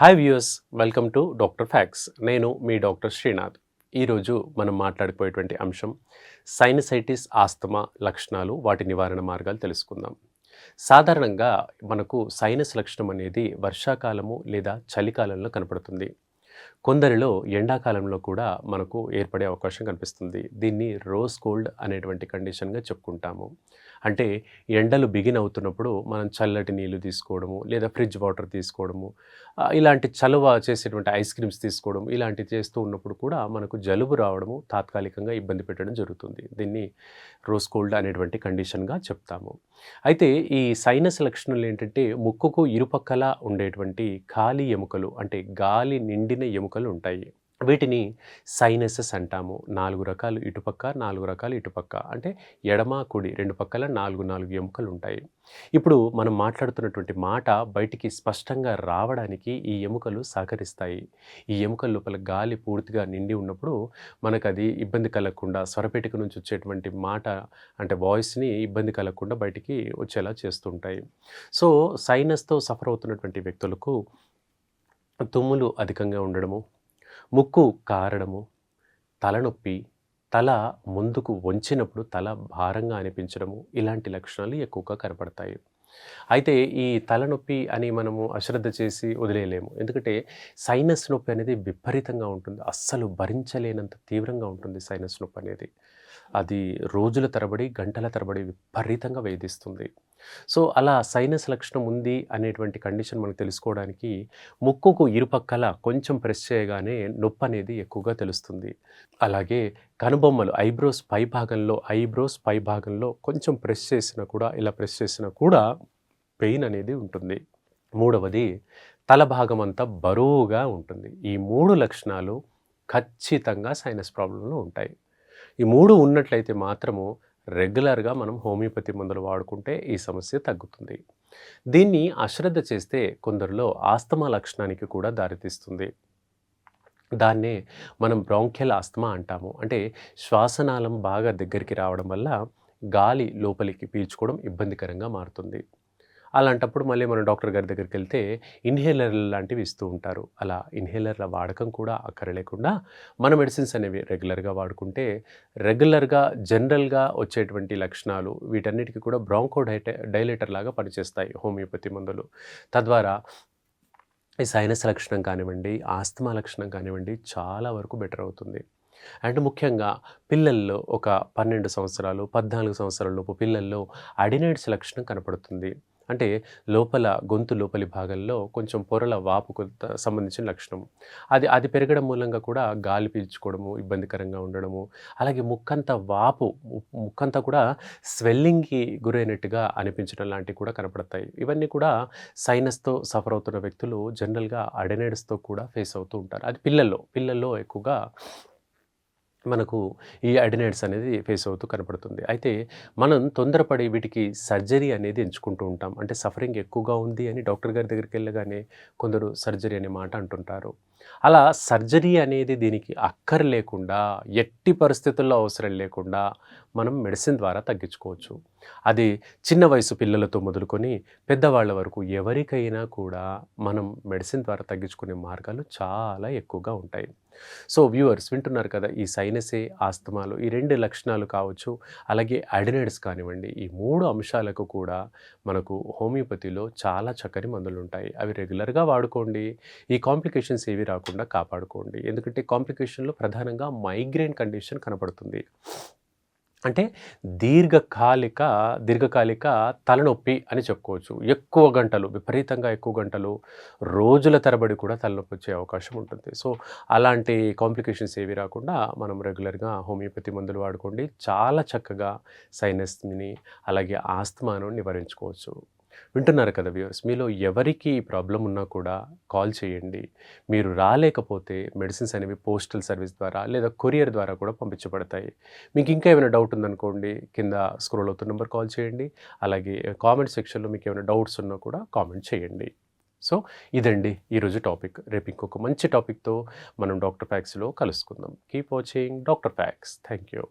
Hi viewers welcome to doctor facts నేను మీ doctor Srinath ఈరోజు మనం మాట్లాడిపోయేటువంటి అంశం సైనసైటిస్ ఆస్తమా లక్షణాలు వాటి నివారణ మార్గాలు తెలుసుకుందాం. సాధారణంగా మనకు సైనస్ లక్షణం అనేది వర్షాకాలము లేదా చలికాలంలో కనపడుతుంది. కొందరిలో ఎండాకాలంలో కూడా మనకు ఏర్పడే అవకాశం కనిపిస్తుంది. దీన్ని రోజ్ కోల్డ్ అనేటువంటి కండిషన్గా చెప్పుకుంటాము. అంటే ఎండలు బిగిన్ అవుతున్నప్పుడు మనం చల్లటి నీళ్ళు తీసుకోవడము లేదా ఫ్రిడ్జ్ వాటర్ తీసుకోవడము ఇలాంటి చలువ చేసేటువంటి ఐస్ క్రీమ్స్ తీసుకోవడం ఇలాంటివి చేస్తూ ఉన్నప్పుడు కూడా మనకు జలుబు రావడము తాత్కాలికంగా ఇబ్బంది పెట్టడం జరుగుతుంది. దీన్ని రోజ్ కోల్డ్ అనేటువంటి కండిషన్గా చెప్తాము. అయితే ఈ సైనస్ లక్షణాలు ఏంటంటే ముక్కుకు ఇరుపక్కల ఉండేటువంటి ఖాళీ ఎముకలు అంటే గాలి నిండిన ఎముకలు ఉంటాయి. వీటిని సైనసెస్ అంటాము. నాలుగు రకాలు ఇటుపక్క నాలుగు రకాలు ఇటుపక్క. అంటే ఎడమ కుడి రెండు పక్కల నాలుగు నాలుగు ఎముకలు ఉంటాయి. ఇప్పుడు మనం మాట్లాడుతున్నటువంటి మాట బయటికి స్పష్టంగా రావడానికి ఈ ఎముకలు సహకరిస్తాయి. ఈ ఎముకల లోపల గాలి పూర్తిగా నిండి ఉన్నప్పుడు మనకు అది ఇబ్బంది కలగకుండా స్వరపేటిక నుంచి వచ్చేటువంటి మాట అంటే వాయిస్ని ఇబ్బంది కలగకుండా బయటికి వచ్చేలా చేస్తుంటాయి. సో సైనస్తో సఫర్ అవుతున్నటువంటి వ్యక్తులకు తుమ్ములు అధికంగా ఉండడము ముక్కు కారడము తలనొప్పి తల ముందుకు వంచినప్పుడు తల భారంగా అనిపించడము ఇలాంటి లక్షణాలు ఎక్కువగా కనపడతాయి. అయితే ఈ తలనొప్పి అని మనము అశ్రద్ధ చేసి వదిలేయలేము. ఎందుకంటే సైనస్ నొప్పి అనేది విపరీతంగా ఉంటుంది. అస్సలు భరించలేనంత తీవ్రంగా ఉంటుంది సైనస్ నొప్పి అనేది. అది రోజుల తరబడి గంటల తరబడి విపరీతంగా వేధిస్తుంది. సో అలా సైనస్ లక్షణం ఉంది అనేటువంటి కండిషన్ మనకు తెలుసుకోవడానికి ముక్కుకు ఇరుపక్కల కొంచెం ప్రెస్ చేయగానే నొప్పి అనేది ఎక్కువగా తెలుస్తుంది. అలాగే కనుబొమ్మలు ఐబ్రోస్ పై భాగంలో ఐబ్రోస్ పై భాగంలో కొంచెం ప్రెస్ చేసినా కూడా ఇలా ప్రెస్ చేసినా కూడా పెయిన్ అనేది ఉంటుంది. మూడవది తల భాగం అంతా బరువుగా ఉంటుంది. ఈ మూడు లక్షణాలు ఖచ్చితంగా సైనస్ ప్రాబ్లంలో ఉంటాయి. ఈ మూడు ఉన్నట్లయితే మాత్రము రెగ్యులర్గా మనం హోమియోపతి మందులు వాడుకుంటే ఈ సమస్య తగ్గుతుంది. దీన్ని అశ్రద్ధ చేస్తే కొందరిలో ఆస్తమా లక్షణానికి కూడా దారితీస్తుంది. దాన్నే మనం బ్రాంఖ్యల్ ఆస్తమా అంటాము. అంటే శ్వాసనాళం బాగా దగ్గరికి రావడం వల్ల గాలి లోపలికి పీల్చుకోవడం ఇబ్బందికరంగా మారుతుంది. అలాంటప్పుడు మళ్ళీ మనం డాక్టర్ గారి దగ్గరికి వెళ్తే ఇన్హేలర్లు లాంటివి ఇస్తూ ఉంటారు. అలా ఇన్హేలర్ల వాడకం కూడా అక్కర లేకుండా మన మెడిసిన్స్ అనేవి రెగ్యులర్గా వాడుకుంటే రెగ్యులర్గా జనరల్గా వచ్చేటువంటి లక్షణాలు వీటన్నిటికీ కూడా బ్రాంకో డైట డైలేటర్ లాగా పనిచేస్తాయి హోమియోపతి మందులు. తద్వారా ఈ సైనస్ లక్షణం కానివ్వండి ఆస్తమా లక్షణం కానివ్వండి చాలా వరకు బెటర్ అవుతుంది. అండ్ ముఖ్యంగా పిల్లల్లో ఒక పన్నెండు సంవత్సరాలు పద్నాలుగు సంవత్సరాల లోపు పిల్లల్లో అడినైడ్స్ లక్షణం కనపడుతుంది. అంటే లోపల గొంతు లోపలి భాగంలో కొంచెం పొరల వాపుకు సంబంధించిన లక్షణం అది అది పెరగడం మూలంగా కూడా గాలి పీల్చుకోవడము ఇబ్బందికరంగా ఉండడము అలాగే ముక్కంతా వాపు ము- ముక్కంతా కూడా స్వెల్లింగ్కి గురైనట్టుగా అనిపించడం లాంటివి కూడా కనపడతాయి. ఇవన్నీ కూడా సైనస్తో సఫర్ అవుతున్న వ్యక్తులు జనరల్గా అడెనైడ్స్తో కూడా ఫేస్ అవుతూ ఉంటారు. అది పిల్లల్లో పిల్లల్లో ఎక్కువగా మనకు ఈ అడినైడ్స్ అనేది ఫేస్ అవుతూ కనపడుతుంది. అయితే మనం తొందరపడి వీటికి సర్జరీ అనేది ఎంచుకుంటూ ఉంటాం. అంటే సఫరింగ్ ఎక్కువగా ఉంది అని డాక్టర్ గారి దగ్గరికి వెళ్ళగానే కొందరు సర్జరీ అనే మాట అంటుంటారు. అలా సర్జరీ అనేది దీనికి అక్కర్ లేకుండా ఎట్టి పరిస్థితుల్లో అవసరం లేకుండా మనం మెడిసిన్ ద్వారా తగ్గించుకోవచ్చు. అది చిన్న వయసు పిల్లలతో మొదలుకొని పెద్దవాళ్ళ వరకు ఎవరికైనా కూడా మనం మెడిసిన్ ద్వారా తగ్గించుకునే మార్గాలు చాలా ఎక్కువగా ఉంటాయి. సో వ్యూవర్స్ వింటున్నారు కదా ఈ సైనసే ఆస్తమాలు ఈ రెండు లక్షణాలు కావచ్చు అలాగే అడినైడ్స్ కానివ్వండి ఈ మూడు అంశాలకు కూడా మనకు హోమియోపతిలో చాలా చక్కని మందులు ఉంటాయి. అవి రెగ్యులర్గా వాడుకోండి ఈ కాంప్లికేషన్స్ ఏవి రాకుండా కాపాడుకోండి. ఎందుకంటే కాంప్లికేషన్లో ప్రధానంగా మైగ్రేన్ కండిషన్ కనపడుతుంది. అంటే దీర్ఘకాలిక దీర్ఘకాలిక తలనొప్పి అని చెప్పుకోవచ్చు. ఎక్కువ గంటలు విపరీతంగా ఎక్కువ గంటలు రోజుల తరబడి కూడా తలనొప్పి వచ్చే అవకాశం ఉంటుంది. సో అలాంటి కాంప్లికేషన్స్ ఏవి రాకుండా మనం రెగ్యులర్గా హోమియోపతి మందులు వాడుకోండి. చాలా చక్కగా సైనస్ని అలాగే ఆస్తమాను నివారించుకోవచ్చు. వింటున్నారు కదా వ్యూవర్స్ మీలో ఎవరికి ఈ ప్రాబ్లం ఉన్నా కూడా కాల్ చేయండి. మీరు రాలేకపోతే మెడిసిన్స్ అనేవి పోస్టల్ సర్వీస్ ద్వారా లేదా కొరియర్ ద్వారా కూడా పంపించబడతాయి. మీకు ఇంకా ఏమైనా డౌట్ ఉందనుకోండి కింద స్క్రోల్ అవుతున్న నెంబర్ కాల్ చేయండి. అలాగే కామెంట్ సెక్షన్లో మీకు ఏమైనా డౌట్స్ ఉన్నా కూడా కామెంట్ చేయండి. సో ఇదండి ఈరోజు టాపిక్ రేపు ఇంకొక మంచి టాపిక్తో మనం డాక్టర్ ఫ్యాక్స్లో కలుసుకుందాం. Keep watching doctor facts thank you